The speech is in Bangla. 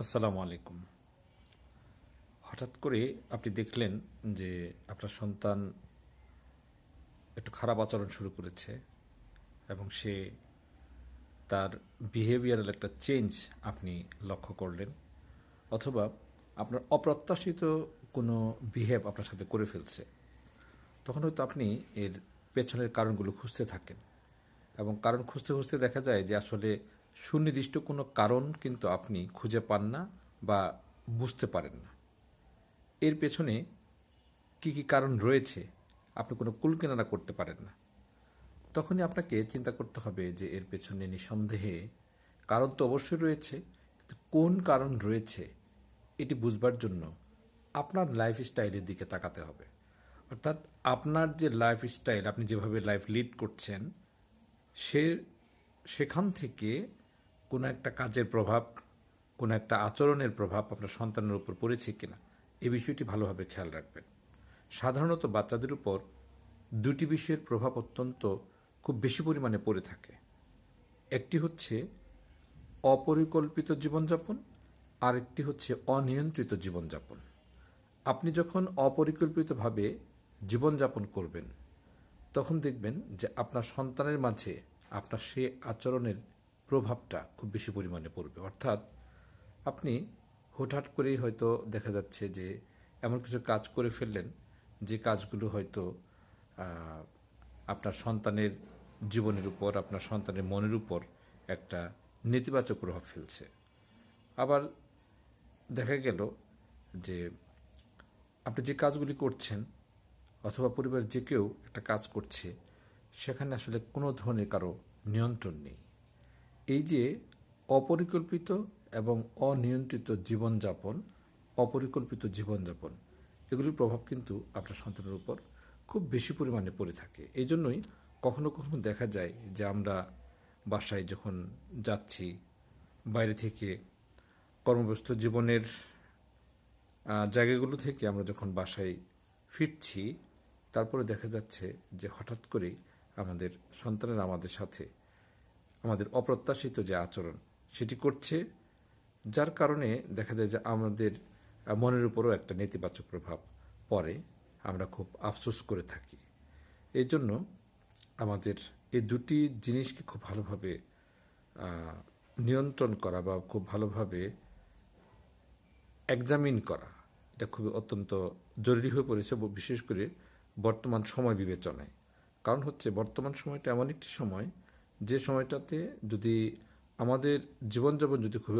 আসসালামু আলাইকুম। হঠাৎ করে আপনি দেখলেন যে আপনার সন্তান একটু খারাপ আচরণ শুরু করেছে এবং সে তার বিহেভিয়ারাল একটা চেঞ্জ আপনি লক্ষ্য করলেন অথবা আপনার অপ্রত্যাশিত কোনো বিহেভ আপনার সাথে করে ফেলছে। তখন হয়তো আপনি এর পেছনের কারণগুলো খুঁজতে থাকেন এবং কারণ খুঁজতে খুঁজতে দেখা যায় যে আসলে সুনির্দিষ্ট কোনো কারণ কিন্তু আপনি খুঁজে পান না বা বুঝতে পারেন না। এর পেছনে কি কি কারণ রয়েছে আপনি কোনো কুলকিনারা করতে পারেন না। তখনই আপনাকে চিন্তা করতে হবে যে এর পেছনে নিঃসন্দেহে কারণ তো অবশ্যই রয়েছে কোন কারণ রয়েছে এটি বুঝবার জন্য আপনার লাইফ স্টাইলের দিকে তাকাতে হবে। অর্থাৎ আপনার যে লাইফ স্টাইল আপনি যেভাবে লাইফ লিড করছেন, সে, সেখান থেকে কোনো একটা কাজের প্রভাব, কোনো একটা আচরণের প্রভাব আপনার সন্তানের উপর পড়েছে কিনা, এ বিষয়টি ভালোভাবে খেয়াল রাখবেন। সাধারণত বাচ্চাদের উপর দুটি বিষয়ের প্রভাব অত্যন্ত খুব বেশি পরিমাণে পড়ে থাকে। একটি হচ্ছে অপরিকল্পিত জীবনযাপন আর একটি হচ্ছে অনিয়ন্ত্রিত জীবনযাপন। আপনি যখন অপরিকল্পিতভাবে জীবনযাপন করবেন, তখন দেখবেন যে আপনার সন্তানের মাঝে আপনার সে আচরণের প্রভাবটা খুব বেশি পরিমাণে পড়বে। অর্থাৎ আপনি হুটহাট করেই হয়তো দেখা যাচ্ছে যে এমন কিছু কাজ করে ফেললেন যে কাজগুলো হয়তো আপনার সন্তানের জীবনের উপর, আপনার সন্তানের মনের উপর একটা নেতিবাচক প্রভাব ফেলছে। আবার দেখা গেল যে আপনি যে কাজগুলি করছেন অথবা পরিবার যে কেউ একটা কাজ করছে, সেখানে আসলে কোনো ধরনের কারও নিয়ন্ত্রণ নেই। এই যে অপরিকল্পিত এবং অনিয়ন্ত্রিত জীবনযাপন, অপরিকল্পিত জীবনযাপন, এগুলির প্রভাব কিন্তু আপনার সন্তানের উপর খুব বেশি পরিমাণে পড়ে থাকে। এই জন্যই কখনো কখনো দেখা যায় যে আমরা বাসায় যখন যাচ্ছি, বাইরে থেকে কর্মব্যস্ত জীবনের জায়গাগুলো থেকে আমরা যখন বাসায় ফিরছি, তারপরে দেখা যাচ্ছে যে হঠাৎ করেই আমাদের সন্তানের আমাদের সাথে আমাদের অপ্রত্যাশিত যে আচরণ সেটি করছে, যার কারণে দেখা যায় যে আমাদের মনের উপরও একটা নেতিবাচক প্রভাব পড়ে, আমরা খুব আফসোস করে থাকি। এই জন্য আমাদের এই দুটি জিনিসকে খুব ভালোভাবে নিয়ন্ত্রণ করা বা খুব ভালোভাবে এক্সামিন করা, এটা খুবই অত্যন্ত জরুরি হয়ে পড়েছে বিশেষ করে বর্তমান সময় বিবেচনায়। কারণ হচ্ছে বর্তমান সময়টা এমন একটি সময় যে সময়টাতে যদি আমাদের জীবনযাপন যদি খুবই